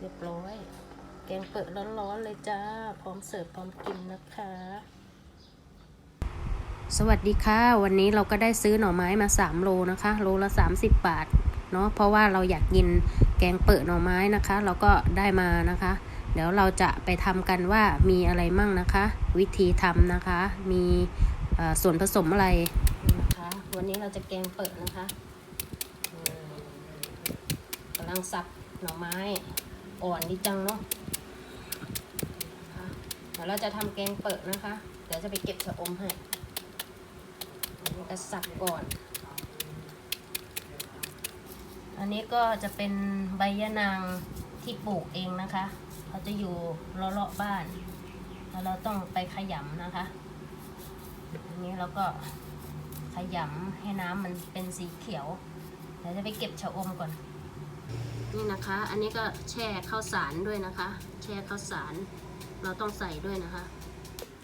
เรียบร้อย แกงเปิดร้อนๆเลยจ้า พร้อมเสิร์ฟพร้อมกินนะคะ สวัสดีค่ะ วันนี้เราก็ได้ซื้อหน่อไม้มา 3 โลนะคะ โลละ 30 บาท เนาะเพราะว่าเราอยากกินแกงเปิดหน่อไม้นะคะ เราก็ได้มานะคะ เดี๋ยวเราจะไปทำกันว่ามีอะไรมั่งนะคะ วิธีทำนะคะ มีส่วนผสมอะไรนะคะ วันนี้เราจะแกงเปิดนะคะกำลังสับหน่อไม้ อ่อนดีจังเนาะเดี๋ยวเราจะทำแกงเปิดนะคะ เดี๋ยวจะไปเก็บชะอมให้อันนี้ก็สับก่อน อันนี้ก็จะเป็นใบยะนางที่ปลูกเองนะคะเขาจะอยู่เลาะๆบ้าน แล้วเราต้องไปขยำนะคะ อันนี้เราก็ขยำให้น้ำมันเป็นสีเขียว เดี๋ยวจะไปเก็บชะอมก่อน นี่นะคะ อันนี้ก็แช่ข้าวสารด้วยนะคะ แช่ข้าวสาร เราต้องใส่ด้วยนะคะ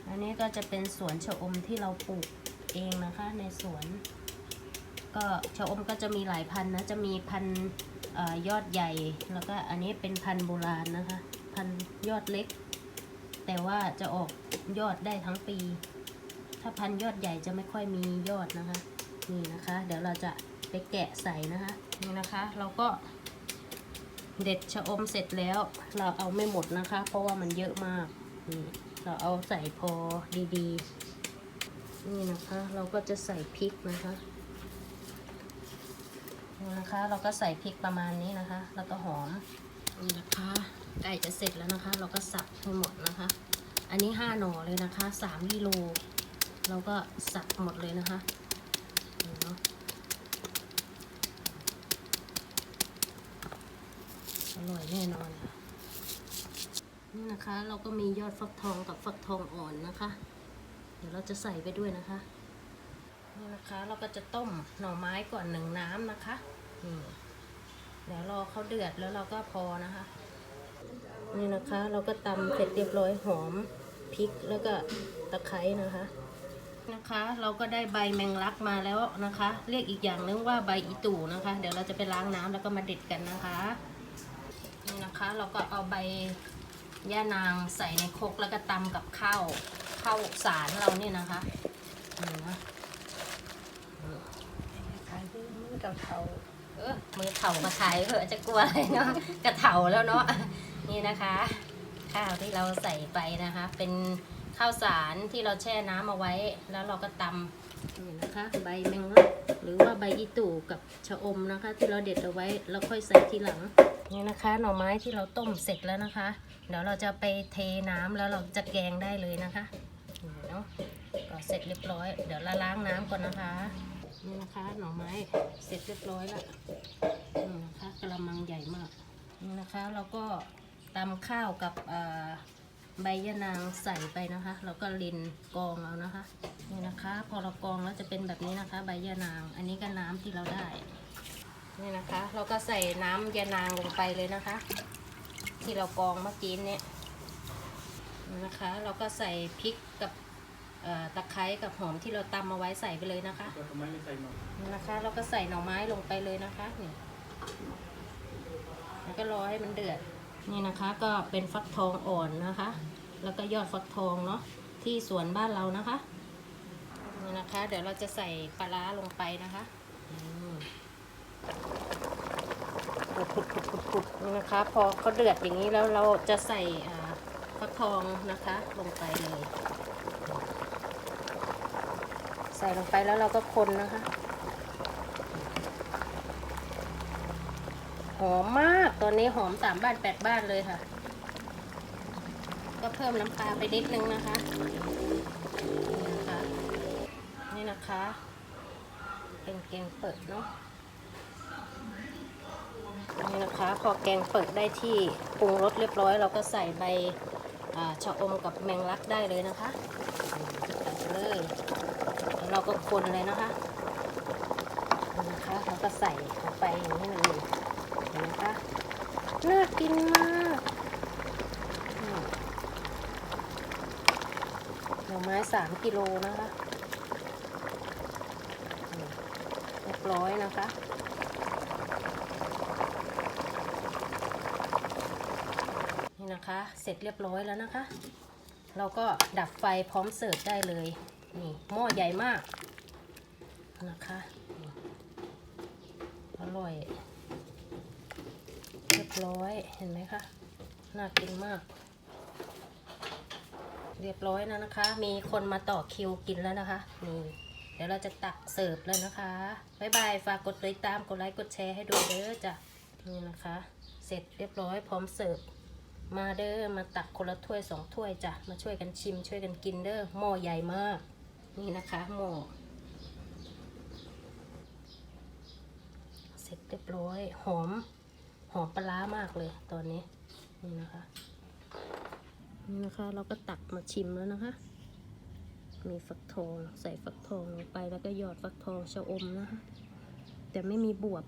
อันนี้ก็จะเป็นสวนชะอมที่เราปลูกเองนะคะ ในสวน ก็ชะอมก็จะมีหลายพันธุ์นะ จะมีพันธุ์เอ่อยอดใหญ่ แล้วก็อันนี้เป็นพันธุ์โบราณนะคะ พันธุ์ยอดเล็ก แต่ว่าจะออกยอดได้ทั้งปี ถ้าพันธุ์ยอดใหญ่จะไม่ค่อยมียอดนะคะ นี่นะคะ เดี๋ยวเราจะไปแกะใส่นะคะ นี่นะคะ เราก็ เด็ดชะอมเสร็จแล้ว เราเอาไม่หมดนะคะ เพราะว่ามันเยอะมากนี่เราเอาใส่พอดีๆ นี่นะคะ เราก็จะใส่พริกนะคะนี่นะคะ เราก็ใส่พริกประมาณนี้นะคะ แล้วก็หอมนี่นะคะไก่จะเสร็จแล้วนะคะ เราก็สับให้หมดนะคะ อันนี้ห้าหน่อเลยนะคะสามกิโลเราก็สับหมดเลยนะคะนี่เนาะ อร่อยแน่นอนค่ะนี่นะคะ เราก็มียอดฟักทองกับฟักทองอ่อนนะคะ เดี๋ยวเราจะใส่ไปด้วยนะคะนี่นะคะเราก็จะต้มหน่อไม้ก่อนหนึ่งน้ำนะคะนี่เดี๋ยวรอเขาเดือดแล้วเราก็พอนะคะ นี่นะคะเราก็ตำเสร็จเรียบร้อยหอมพริกแล้วก็ตะไคร้นะคะนะคะ เราก็ได้ใบแมงลักมาแล้วนะคะ เรียกอีกอย่างนึงว่าใบอีตู่นะคะ เดี๋ยวเราจะไปล้างน้ำแล้วก็มาเด็ดกันนะคะ นี่นะคะ เราก็เอาใบย่านางใส่ในครกแล้วก็ตำกับข้าวข้าวสารเราเนี่ยนะคะนี่นะขายที่มือกับเขาเออมือเถามาขายเถอะจะกลัวอะไรเนาะกระเถาแล้วเนาะนี่นะคะ ข้าวที่เราใส่ไปนะคะ เป็นข้าวสารที่เราแช่น้ำเอาไว้ แล้วเราก็ตำนี่นะคะ ใบแมงลักหรือว่าใบอีตู่กับชะอมนะคะ ที่เราเด็ดเอาไว้แล้วค่อยใส่ทีหลัง นี่นะคะ หน่อไม้ที่เราต้มเสร็จแล้วนะคะ เดี๋ยวเราจะไปเทน้ำแล้วเราจะแกงได้เลยนะคะนี่เนาะก็เสร็จเรียบร้อย เดี๋ยวเราล้างน้ำก่อนนะคะนี่นะคะหน่อไม้เสร็จเรียบร้อยแล้วนี่นะคะกระมังใหญ่มากนี่นะคะเราก็ตำข้าวกับใบยะนางใส่ไปนะคะ แล้วก็ลินกองเอานะคะนี่นะคะ พอเรากองแล้วจะเป็นแบบนี้นะคะ ใบยะนาง อันนี้ก็น้ำที่เราได้ นี่นะคะ เราก็ใส่น้ำยะนางลงไปเลยนะคะ ที่เรากองเมื่อกี้เนี่ยนะคะ เราก็ใส่พริกกับตะไคร้กับหอมที่เราตำมาไว้ใส่ไปเลยนะคะนะคะ เราก็ใส่หน่อไม้ลงไปเลยนะคะนี่แล้วก็รอให้มันเดือดนี่นะคะก็เป็นฟักทองอ่อนนะคะ แล้วก็ยอดฟักทองเนาะที่สวนบ้านเรานะคะนี่นะคะ เดี๋ยวเราจะใส่ปลาร้าลงไปนะคะอื ปุดปุดปุดปุดปุดนี่นะคะ พอเขาเดือดอย่างนี้แล้วเราจะใส่ฟักทองนะคะ ลงไปเลย ใส่ลงไปแล้วเราก็คนนะคะหอมมากตอนนี้หอมสามบ้านแปดบ้านเลยค่ะ ก็เพิ่มน้ำปลาไปนิดนึงนะคะนี่นะคะนี่นะคะเป็นแกงเปิดเนาะ นี่นะคะ พอแกงเปิดได้ที่ปรุงรสเรียบร้อย เราก็ใส่ใบชะอมกับแมงลักได้เลยนะคะใส่เลยแล้วเราก็คนเลยนะคะนะคะเราก็ใส่ลงไปอย่างนี้เลยเห็นไหมคะน่ากินมากหน่อไม้สามกิโลนะคะเรียบร้อยนะคะ นะคะ เสร็จเรียบร้อยแล้วนะคะ เราก็ดับไฟพร้อมเสิร์ฟได้เลย นี่หม้อใหญ่มากนะคะ อร่อย เรียบร้อยเห็นไหมคะ น่ากินมาก เรียบร้อยแล้วนะคะ มีคนมาต่อคิวกินแล้วนะคะ นี่เดี๋ยวเราจะตักเสิร์ฟแล้วนะคะ บ๊ายบาย ฝากกดติดตาม กดไลค์ กดแชร์ให้ด้วยเด้อจ้ะ นี่นะคะ เสร็จเรียบร้อยพร้อมเสิร์ฟ มาเด้อมาตักคนละถ้วยสองถ้วยจ้ะมาช่วยกันชิม ช่วยกันกินเด้อหม้อใหญ่มาก นี่นะคะหม้อเสร็จเรียบร้อยหอมหอมปลามากเลยตอนนี้นี่นะคะนี่นะคะเราก็ตักมาชิมแล้วนะคะ มีฟักทองใส่ฟักทองลงไปแล้วก็หยอดฟักทองชะอมนะคะแต่ไม่มีบวบ